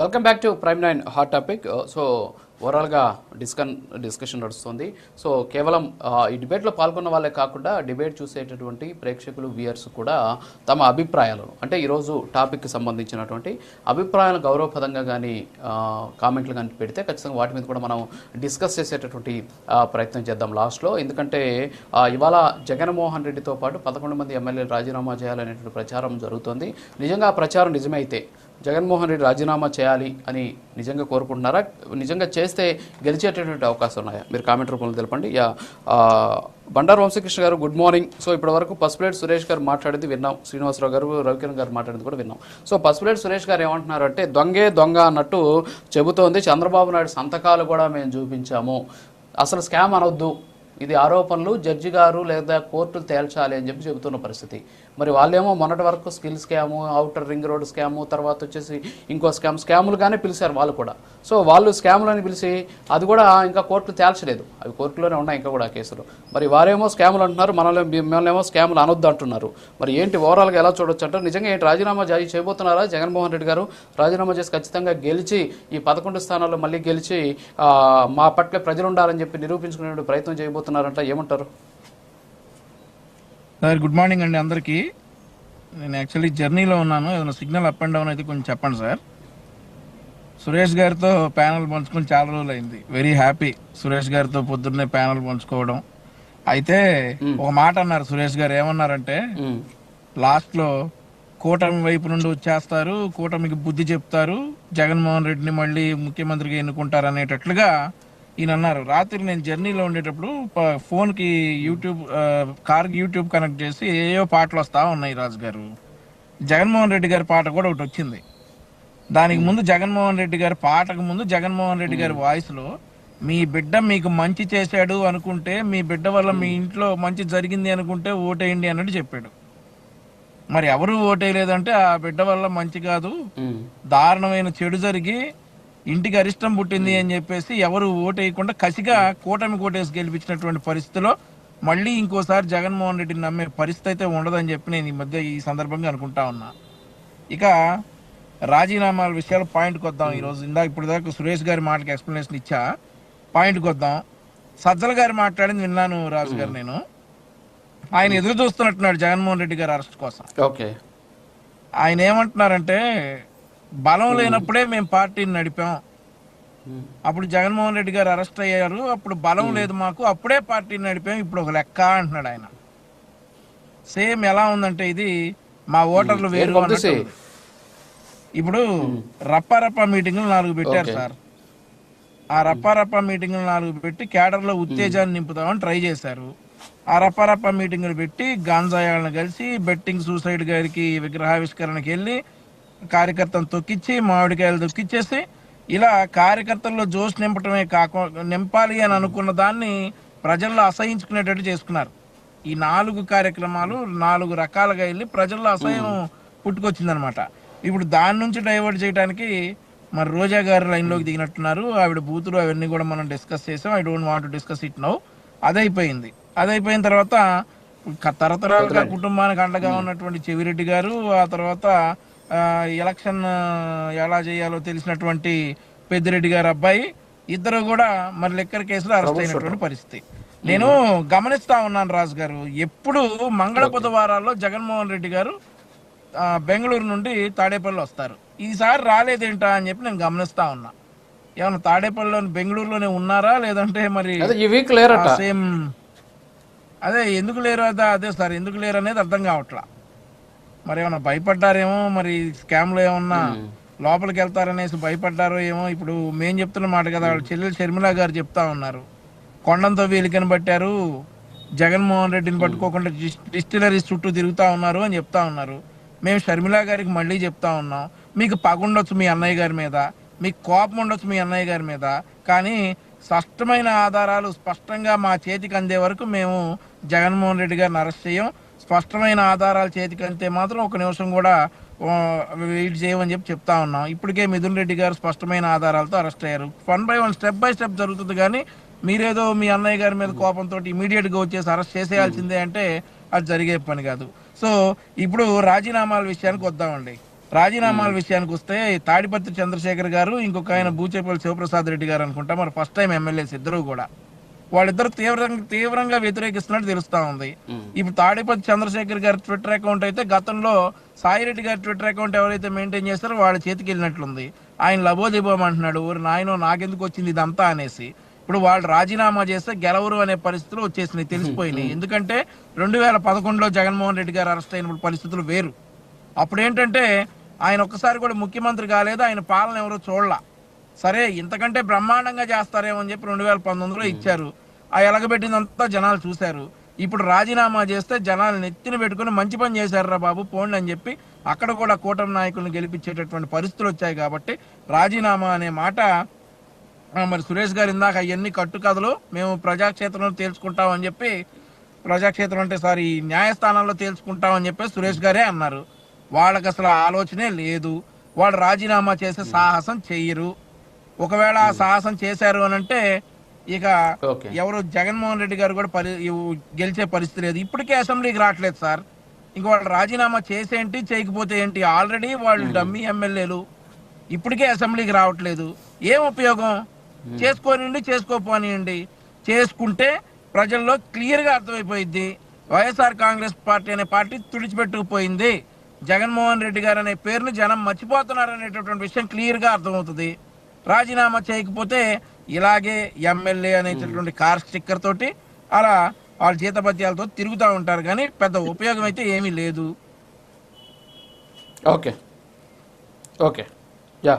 Welcome back to Prime Nine hot topic so ఓవరాల్గా డిస్కన్ discussion నడుస్తుంది. సో కేవలం ఈ డిబేట్లో పాల్గొన్న వాళ్ళే కాకుండా డిబేట్ చూసేటటువంటి ప్రేక్షకులు వ్యూయర్స్ కూడా తమ అభిప్రాయాలను అంటే ఈరోజు టాపిక్కి సంబంధించినటువంటి అభిప్రాయాలను గౌరవపదంగా కానీ కామెంట్లు కానీ పెడితే ఖచ్చితంగా వాటి మీద కూడా మనం డిస్కస్ చేసేటటువంటి ప్రయత్నం చేద్దాం లాస్ట్లో ఎందుకంటే ఇవాళ జగన్మోహన్ రెడ్డితో పాటు పదకొండు మంది ఎమ్మెల్యేలు రాజీనామా చేయాలనేటువంటి ప్రచారం జరుగుతుంది. నిజంగా ఆ ప్రచారం నిజమైతే జగన్మోహన్ రెడ్డి రాజీనామా చేయాలి అని నిజంగా కోరుకుంటున్నారా? నిజంగా చేస్తే గెలిచేటటువంటి అవకాశం ఉన్నాయా? మీరు కామెంట్ రూపంలో తెలపండి. యా బండారు వంశకృష్ణ గారు గుడ్ మార్నింగ్. సో ఇప్పటివరకు పసుపులేటి సురేష్ గారు మాట్లాడేది విన్నాం. శ్రీనివాసరావు గారు రవికిరణ్ గారు మాట్లాడేది కూడా విన్నాం. సో పసుపులేటి సురేష్ గారు ఏమంటున్నారు అంటే దొంగే దొంగ అన్నట్టు చెబుతోంది. చంద్రబాబు నాయుడు సంతకాలు కూడా మేము చూపించాము. అసలు స్కామ్ అనొద్దు. ఇది ఆరోపణలు. జడ్జి గారు లేదా కోర్టులు తేల్చాలి అని చెప్పి చెబుతున్న పరిస్థితి. మరి వాళ్ళేమో మొన్నటి వరకు skill scam outer ring road scam తర్వాత వచ్చేసి ఇంకో స్కామ్ స్కాములుగానే పిలిచారు వాళ్ళు కూడా. సో వాళ్ళు స్కాములు అని పిలిచి అది కూడా ఇంకా కోర్టులు తేల్చలేదు. అవి కోర్టులోనే ఉన్నాయి ఇంకా కూడా ఆ కేసులు. మరి వారేమో స్కాములు అంటున్నారు మనల్ని మిమ్మల్నేమో స్కాములు అనొద్దు అంటున్నారు. మరి ఏంటి ఓవరాల్గా ఎలా చూడొచ్చు అంటే నిజంగా ఏంటి రాజీనామా జారీ చేయబోతున్నారా జగన్మోహన్ రెడ్డి గారు? రాజీనామా చేసి ఖచ్చితంగా గెలిచి ఈ పదకొండు స్థానాల్లో మళ్ళీ గెలిచి మా పట్ల ప్రజలు ఉండాలని చెప్పి నిరూపించుకునే ప్రయత్నం చేయబోతున్నారంట ఏమంటారు? సార్ గుడ్ మార్నింగ్ అండి అందరికీ. నేను యాక్చువల్లీ జర్నీలో ఉన్నాను. ఏదైనా సిగ్నల్ అప్ అండ్ డౌన్ అయితే కొంచెం చెప్పండి సార్. సురేష్ గారితో ప్యానల్ పంచుకొని చాలా రోజులు అయింది. వెరీ హ్యాపీ సురేష్ గారితో పొద్దున్నే ప్యానల్ పంచుకోవడం. అయితే ఒక మాట అన్నారు సురేష్ గారు ఏమన్నారంటే లాస్ట్లో కూటమి వైపు నుండి వచ్చేస్తారు కూటమికి బుద్ధి చెప్తారు జగన్మోహన్ రెడ్డిని మళ్ళీ ముఖ్యమంత్రిగా ఎన్నుకుంటారు అనేటట్లుగా ఈయన అన్నారు. రాత్రి నేను జర్నీలో ఉండేటప్పుడు ప- ఫోన్కి యూట్యూబ్ ఆ, కార్కి యూట్యూబ్ కనెక్ట్ చేసి ఏయో పాటలు వస్తా ఉన్నాయి రాజు గారు జగన్మోహన్ రెడ్డి గారి పాట కూడా ఒకటి వచ్చింది. దానికి ముందు జగన్మోహన్ రెడ్డి గారి పాటకు ముందు జగన్మోహన్ రెడ్డి గారి వాయిస్లో మీ బిడ్డ మీకు మంచి చేశాడు అనుకుంటే మీ బిడ్డ వల్ల మీ ఇంట్లో మంచి జరిగింది అనుకుంటే ఓటేయండి అన్నట్టు చెప్పాడు. మరి ఎవరు ఓటేయలేదంటే ఆ బిడ్డ వల్ల మంచి కాదు. దారుణమైన చెడు జరిగి ఇంటికి అరిష్టం పుట్టింది అని చెప్పేసి ఎవరు ఓటేయకుండా కసిగా కూటమి కోటేసి గెలిపించినటువంటి పరిస్థితిలో మళ్ళీ ఇంకోసారి జగన్మోహన్ రెడ్డిని నమ్మే పరిస్థితి అయితే ఉండదని చెప్పి నేను ఈ మధ్య ఈ సందర్భంగా అనుకుంటా ఉన్నా. ఇక రాజీనామాల విషయాలు పాయింట్కి వద్దాం ఈరోజు. ఇందాక ఇప్పుడు దాకా సురేష్ గారి మాటకి ఎక్స్ప్లెనేషన్ ఇచ్చా. పాయింట్కి వద్దాం. సజ్జల గారు మాట్లాడింది విన్నాను రాజు గారు నేను. ఆయన ఎదురు చూస్తున్నట్టున్నాడు జగన్మోహన్ రెడ్డి గారి అరెస్ట్ కోసం. ఓకే. ఆయన ఏమంటున్నారంటే బలం లేనప్పుడే మేము పార్టీని నడిపాం. అప్పుడు జగన్మోహన్ రెడ్డి గారు అరెస్ట్ అయ్యారు. అప్పుడు బలం లేదు మాకు. అప్పుడే పార్టీని నడిపాం. ఇప్పుడు ఒక లెక్క అంటున్నాడు ఆయన. సేమ్ ఎలా ఉందంటే ఇది మా ఓటర్లు వేరు. ఇప్పుడు రప్ప రప్ప మీటింగ్లు నాలుగు పెట్టారు. సార్. ఆ రప్ప రప్ప మీటింగ్లు నాలుగు పెట్టి కేడర్లో ఉత్తేజాన్ని నింపుతామని ట్రై చేశారు. ఆ రప్ప రప్ప మీటింగులు పెట్టి గాంజాయాలను కలిసి బెట్టింగ్ సూసైడ్ గారికి విగ్రహావిష్కరణకి వెళ్ళి కార్యకర్తను తొక్కిచ్చి మామిడికాయలు తొక్కిచ్చేసి ఇలా కార్యకర్తల్లో జోష్ నింపటమే కాకుండా నింపాలి అని అనుకున్న దాన్ని ప్రజల్లో అసహించుకునేటట్టు చేసుకున్నారు. ఈ నాలుగు కార్యక్రమాలు నాలుగు రకాలుగా వెళ్ళి ప్రజల్లో అసహ్యం పుట్టుకొచ్చిందనమాట. ఇప్పుడు దాని నుంచి డైవర్ట్ చేయడానికి మరి రోజా గారు లైన్లోకి దిగినట్టున్నారు. ఆవిడ బూతులు అవన్నీ కూడా మనం డిస్కస్ చేసాం. I don't want discuss it now. అదైపోయింది. అదైపోయిన తర్వాత తరతరాలుగా కుటుంబానికి అండగా ఉన్నటువంటి చెవిరెడ్డి గారు ఆ తర్వాత ఎలక్షన్ ఎలా చేయాలో తెలిసినటువంటి పెద్దిరెడ్డి గారు అబ్బాయి ఇద్దరు కూడా మరి లెక్కర్ కేసులో అరెస్ట్ అయినటువంటి పరిస్థితి. నేను గమనిస్తా ఉన్నాను రాజు గారు ఎప్పుడు మంగళ బుధవారాల్లో జగన్మోహన్ రెడ్డి గారు బెంగళూరు నుండి తాడేపల్లి వస్తారు. ఈసారి రాలేదేంటా అని చెప్పి నేను గమనిస్తా ఉన్నా. ఏమన్నా తాడేపల్లిలో బెంగళూరులోనే ఉన్నారా? లేదంటే మరి ఈ వీక్ లేరట. సేమ్ అదే ఎందుకు లేరు? అదా అదే సార్ ఎందుకు లేరు అనేది అర్థం కావట్లా. మరి ఏమన్నా భయపడ్డారేమో మరి స్కామ్లో ఏమన్నా లోపలికి వెళ్తారనేసి భయపడ్డారో ఏమో ఇప్పుడు మేం చెప్తున్న మాట కదా వాళ్ళ చెల్లెలు షర్మిల గారు చెప్తా ఉన్నారు. కొండంతో వీలికని పట్టారు జగన్మోహన్ రెడ్డిని పట్టుకోకుండా డిస్- డిస్టిలరీస్ చుట్టూ తిరుగుతా ఉన్నారు అని చెప్తా ఉన్నారు. మేము షర్మిల గారికి మళ్ళీ చెప్తా ఉన్నాం మీకు పగుండొచ్చు మీ అన్నయ్య గారి మీద మీకు కోపం ఉండొచ్చు మీ అన్నయ్య గారి మీద కానీ స్పష్టమైన ఆధారాలు స్పష్టంగా మా చేతికి అందే వరకు మేము జగన్మోహన్ రెడ్డి గారిని అరెస్ట్ చేయం. స్పష్టమైన ఆధారాలు చేతికి అంతే మాత్రం ఒక నిమిషం కూడా వెయిట్ చేయమని చెప్పి చెప్తా ఉన్నాం. ఇప్పటికే మిథున్ రెడ్డి గారు స్పష్టమైన ఆధారాలతో అరెస్ట్ అయ్యారు. One by one step by step జరుగుతుంది కానీ మీరేదో మీ అన్నయ్య గారి మీద కోపంతో ఇమీడియట్గా వచ్చేసి అరెస్ట్ చేసేయాల్సిందే అంటే అది జరిగే పని కాదు. సో ఇప్పుడు రాజీనామాల విషయానికి వద్దామండి. రాజీనామాల విషయానికి వస్తే తాడిపత్రి చంద్రశేఖర్ గారు ఇంకొక ఆయన బూచేపల్లి శివప్రసాద్ రెడ్డి గారు అనుకుంటా మరి ఫస్ట్ టైం ఎమ్మెల్యేస్ ఇద్దరు కూడా. వాళ్ళిద్దరు తీవ్రంగా తీవ్రంగా వ్యతిరేకిస్తున్నట్టు తెలుస్తా ఉంది. ఇప్పుడు తాడిపత్రి చంద్రశేఖర్ గారి ట్విట్టర్ అకౌంట్ అయితే గతంలో సాయిరెడ్డి గారి ట్విట్టర్ అకౌంట్ ఎవరైతే మెయింటైన్ చేస్తారో వాళ్ళ చేతికి వెళ్ళినట్లుంది. ఆయన లబోదిబోం అంటున్నాడు ఊరు నాయనో నాకెందుకు వచ్చింది ఇదంతా? అనేసి. ఇప్పుడు వాళ్ళు రాజీనామా చేస్తే గెలవరు అనే పరిస్థితులు వచ్చేసినాయి తెలిసిపోయినాయి. ఎందుకంటే రెండు వేల పదకొండులో జగన్మోహన్ రెడ్డి గారు అరెస్ట్ అయినప్పుడు పరిస్థితులు వేరు. అప్పుడు ఏంటంటే ఆయన ఒక్కసారి కూడా ముఖ్యమంత్రి కాలేదు ఆయన పాలన ఎవరో చూడలా. సరే ఇంతకంటే బ్రహ్మాండంగా చేస్తారేమో అని చెప్పి రెండు వేల పంతొమ్మిదిలో ఇచ్చారు. ఆ ఎలగబెట్టిందంతా జనాలు చూశారు. ఇప్పుడు రాజీనామా చేస్తే జనాలు నెత్తిన పెట్టుకుని మంచి పని చేశారురా బాబు పోండి అని చెప్పి అక్కడ కూడా కూటమి నాయకులను గెలిపించేటటువంటి పరిస్థితులు వచ్చాయి కాబట్టి రాజీనామా అనే మాట మరి సురేష్ గారు ఇందాక అవన్నీ కట్టుకథలు మేము ప్రజాక్షేత్రంలో తేల్చుకుంటాం అని చెప్పి ప్రజాక్షేత్రం అంటే సారీ న్యాయస్థానంలో తేల్చుకుంటాం అని చెప్పి సురేష్ గారే అన్నారు. వాళ్ళకి అసలు ఆలోచనే లేదు. వాళ్ళు రాజీనామా చేసే సాహసం చెయ్యరు. ఒకవేళ ఆ సాహసం చేశారు అని అంటే ఇక ఎవరు జగన్మోహన్ రెడ్డి గారు కూడా పరి గెలిచే పరిస్థితి లేదు. ఇప్పటికే అసెంబ్లీకి రావట్లేదు సార్. ఇంక వాళ్ళు రాజీనామా చేసేంటి చేయకపోతే ఏంటి? ఆల్రెడీ వాళ్ళు డమ్మీ ఎమ్మెల్యేలు. ఇప్పటికే అసెంబ్లీకి రావట్లేదు. ఏం ఉపయోగం? చేసుకోనివ్వండి చేసుకోపోనివ్వండి చేసుకుంటే ప్రజల్లో క్లియర్గా అర్థమైపోయింది వైఎస్ఆర్ కాంగ్రెస్ పార్టీ అనే పార్టీ తుడిచిపెట్టుకుపోయింది. జగన్మోహన్ రెడ్డి గారు అనే పేరుని జనం మర్చిపోతున్నారు అనేటటువంటి విషయం క్లియర్గా అర్థమవుతుంది. రాజీనామా చేయకపోతే ఇలాగే ఎమ్మెల్యే అనేటటువంటి కార్ స్టిక్కర్ తోటి అలా వాళ్ళ జీతపత్యాలతో తిరుగుతూ ఉంటారు కానీ పెద్ద ఉపయోగం అయితే ఏమీ లేదు. ఓకే. ఓకే. యా.